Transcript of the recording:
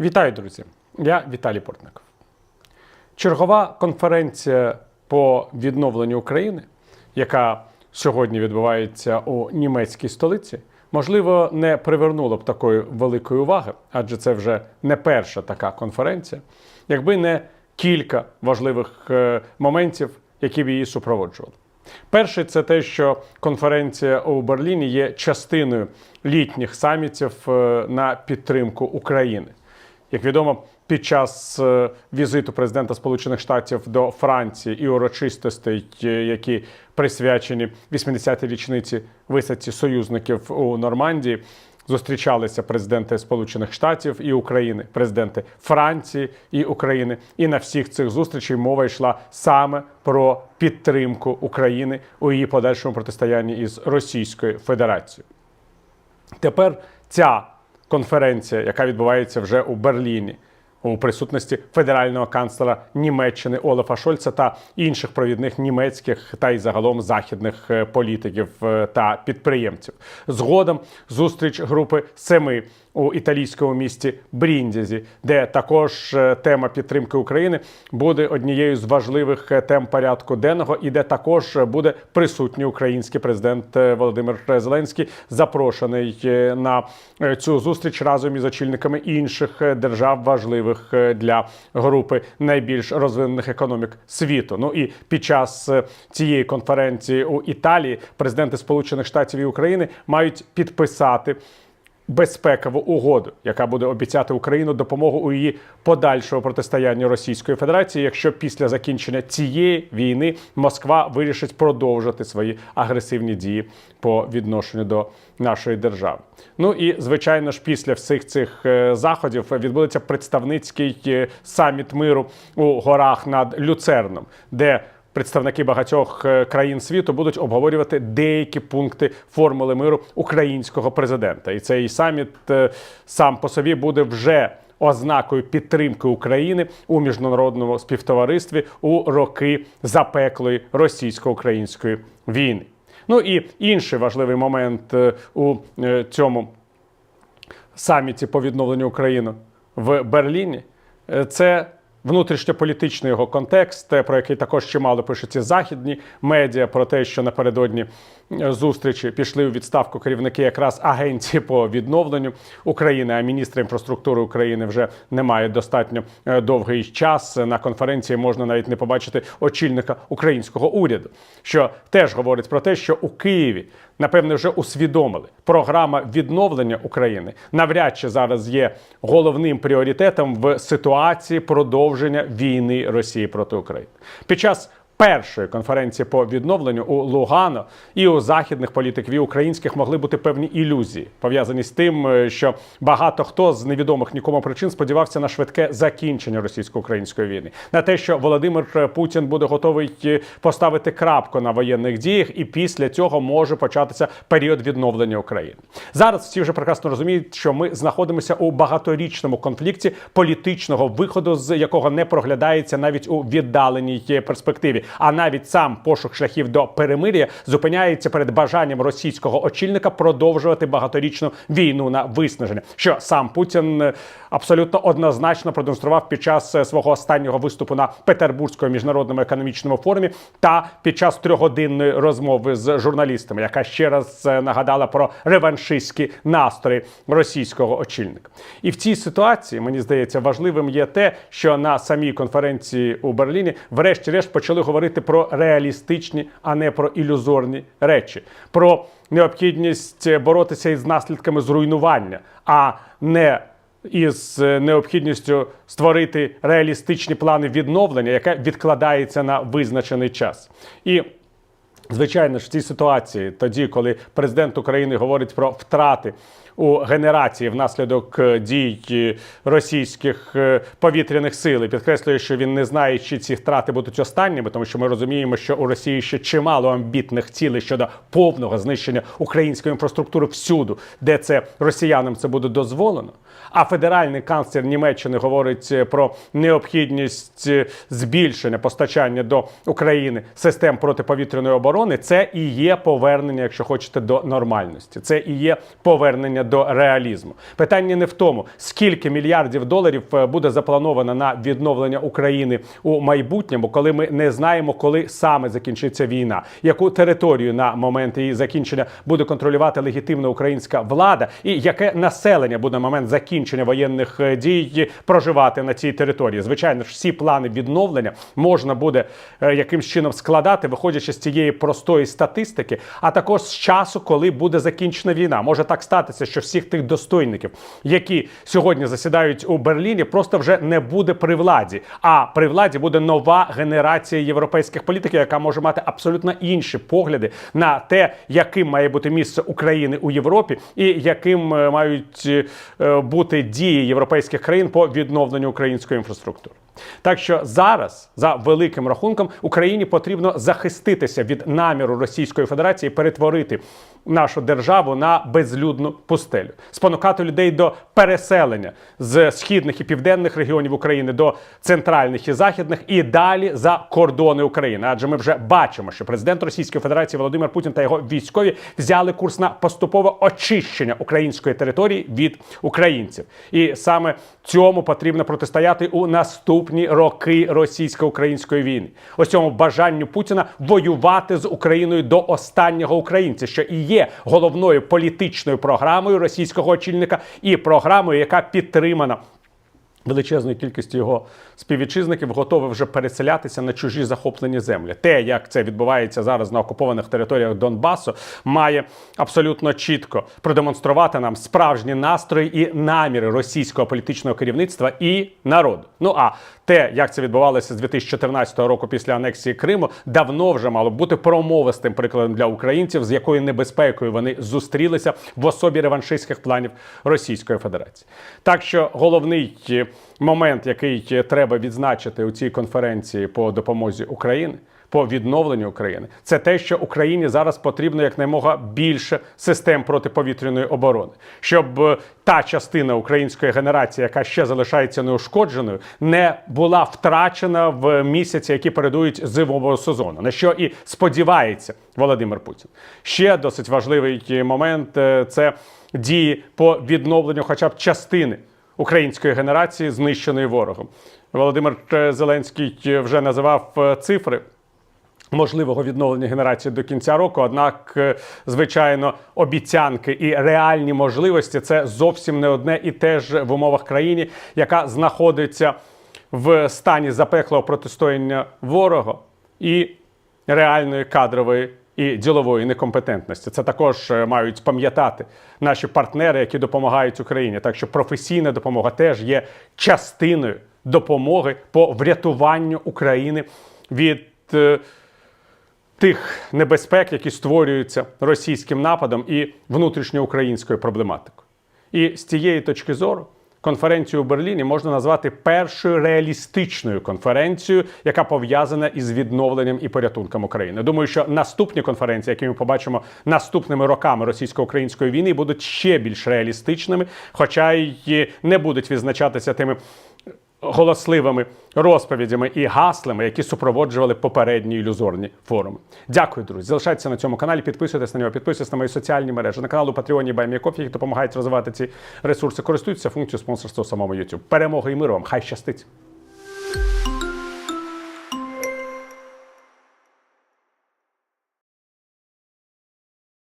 Вітаю, друзі! Я Віталій Портников. Чергова конференція по відновленню України, яка сьогодні відбувається у німецькій столиці, можливо, не привернула б такої великої уваги, адже це вже не перша така конференція, якби не кілька важливих е, моментів, які б її супроводжували. Перший це те, що конференція у Берліні є частиною літніх самітів е, на підтримку України. Як відомо, під час е, візиту президента Сполучених Штатів до Франції і урочистостей, е, які присвячені 80-й річниці висадці союзників у Нормандії, зустрічалися президенти Сполучених Штатів і України, президенти Франції і України. І на всіх цих зустрічей мова йшла саме про підтримку України у її подальшому протистоянні із Російською Федерацією. Тепер ця конференція, яка відбувається вже у Берліні, у присутності федерального канцлера Німеччини Олафа Шольца та інших провідних німецьких та й загалом західних е, політиків е, та підприємців. Згодом зустріч групи семи у італійському місті Бріндязі, де також е, тема підтримки України буде однією з важливих е, тем порядку денного, і де також буде присутній український президент е, Володимир Зеленський, запрошений е, на е, цю зустріч разом із очільниками інших е, держав, важливих е, для групи найбільш розвинених економік світу. Ну і під час е, цієї конференції у Італії президенти Сполучених Штатів і України мають підписати безпекову угоду, яка буде обіцяти Україну допомогу у її подальшого протистояння Російської Федерації, якщо після закінчення цієї війни Москва вирішить продовжити свої агресивні дії по відношенню до нашої держави. Ну і звичайно ж, після всіх цих е, заходів відбудеться представницький е, саміт миру у горах над Люцерном, де Представники багатьох е, країн світу будуть обговорювати деякі пункти формули миру українського президента. І цей саміт е, сам по собі буде вже ознакою підтримки України у міжнародному співтоваристві у роки запеклої російсько-української війни. Ну і інший важливий момент е, у цьому саміті по відновленню України в Берліні це внутрішньополітичний його контекст, про який також чимало пишуть ці західні медіа, про те, що напередодні е, зустрічі пішли у відставку керівники якраз агенції по відновленню України. А міністра інфраструктури України вже не має достатньо е, довгий час. На конференції можна навіть не побачити очільника українського уряду, що теж говорить про те, що у Києві напевне вже усвідомили, програма відновлення України навряд чи зараз є головним пріоритетом в ситуації продовження війни Росії проти України. Під час першої конференції по відновленню у Лугано і у західних політиків українських могли бути певні ілюзії, пов'язані з тим, е, що багато хто з невідомих нікому причин сподівався на швидке закінчення російсько-української війни, на те, що Володимир Путін буде готовий е, поставити крапку на воєнних діях, і після цього може початися період відновлення України. Зараз всі вже прекрасно розуміють, що ми знаходимося у багаторічному конфлікті політичного виходу, з якого не проглядається навіть у віддаленій е, перспективі. А навіть сам пошук шляхів до перемир'я зупиняється перед бажанням російського очільника продовжувати багаторічну війну на виснаження, що сам Путін е, абсолютно однозначно продемонстрував під час е, свого останнього виступу на Петербурзькому міжнародному економічному форумі та під час трьогодинної розмови з журналістами, яка ще раз е, нагадала про реваншистські настрої російського очільника. І в цій ситуації мені здається важливим є те, що на самій конференції у Берліні, врешті-решт, почали говорити про реалістичні, а не про ілюзорні речі, про необхідність боротися із наслідками зруйнування, а не із е, необхідністю створити реалістичні плани відновлення, яке відкладається на визначений час. І Звичайно ж, в цій ситуації, тоді, коли президент України говорить про втрати у генерації внаслідок е, дій е, російських е, повітряних сил, і підкреслює, що він не знає, чи ці втрати будуть останніми, тому що ми розуміємо, що у Росії ще чимало амбітних цілей щодо повного знищення української інфраструктури всюду, де це росіянам це буде дозволено. А федеральний канцлер Німеччини говорить про необхідність збільшення постачання до України систем протиповітряної оборони. Оборони це і є повернення, якщо хочете, до нормальності. Це і є повернення до реалізму. Питання не в тому, скільки мільярдів доларів е, буде заплановано на відновлення України у майбутньому, коли ми не знаємо, коли саме закінчиться війна, яку територію на момент її закінчення буде контролювати легітимна українська влада, і яке населення буде на момент закінчення воєнних е, дій проживати на цій території. Звичайно ж, всі плани відновлення можна буде е, якимсь чином складати, виходячи з цієї простої статистики, а також з часу, коли буде закінчена війна. Може так статися, що всіх тих достойників, які сьогодні засідають у Берліні, просто вже не буде при владі. А при владі буде нова генерація європейських політиків, яка може мати абсолютно інші погляди на те, яким має бути місце України у Європі, і яким е, мають е, бути дії європейських країн по відновленню української інфраструктури. Так що зараз, за великим рахунком, Україні потрібно захиститися від наміру Російської Федерації перетворити нашу державу на безлюдну пустелю, спонукати людей до переселення з східних і південних регіонів України до центральних і західних і далі за кордони України. Адже ми вже бачимо, що президент Російської Федерації Володимир Путін та його військові взяли курс на поступове очищення української території від українців, і саме цьому потрібно протистояти у наступні роки російсько-української війни. Ось цьому бажанню Путіна воювати з Україною до останнього українця, що і є головною політичною програмою російського очільника, і програмою, яка підтримана. Величезною кількістю його співвітчизників готові вже переселятися на чужі захоплені землі. Те, як це відбувається зараз на окупованих територіях Донбасу, має абсолютно чітко продемонструвати нам справжні настрої і наміри російського політичного керівництва і народу. Ну а те, як це відбувалося з 2014 року після анексії Криму, давно вже мало бути промовистим прикладом для українців, з якою небезпекою вони зустрілися в особі реваншистських планів Російської Федерації. Так що головний е, момент, який е, треба відзначити у цій конференції по допомозі Україні. По відновленню України це те, що Україні зараз потрібно якнаймога більше систем протиповітряної оборони, щоб е, та частина української генерації, яка ще залишається неушкодженою, не була втрачена в місяці, які передують зимового сезону. На що і сподівається Володимир Путін. Ще досить важливий момент е, це дії по відновленню, хоча б частини української генерації, знищеної ворогом. Володимир е, Зеленський е, вже називав е, цифри. Можливого відновлення генерації до кінця року, однак, звичайно, обіцянки і реальні можливості це зовсім не одне і те ж в умовах країни, яка знаходиться в стані запеклого протистояння ворога і реальної кадрової і ділової некомпетентності. Це також е, мають пам'ятати наші партнери, які допомагають Україні. Так що професійна допомога теж є частиною допомоги по врятуванню України від. е, тих небезпек, які створюються російським нападом і внутрішньоукраїнською проблематикою. І з цієї точки зору конференцію у Берліні можна назвати першою реалістичною конференцією, яка пов'язана із відновленням і порятунком України. Думаю, що наступні конференції, які ми побачимо наступними роками російсько-української війни, будуть ще більш реалістичними, хоча й не будуть відзначатися тими голосливими розповідями і гаслами, які супроводжували попередні ілюзорні форуми. Дякую, друзі. Залишайтеся на цьому каналі, підписуйтесь на нього, підписуйтесь на мої соціальні мережі, на канал у Патреоні Байміякофі, які допомагають розвивати ці ресурси. Користуйтеся функцією спонсорства самому YouTube. Перемоги і миру вам! Хай щастить!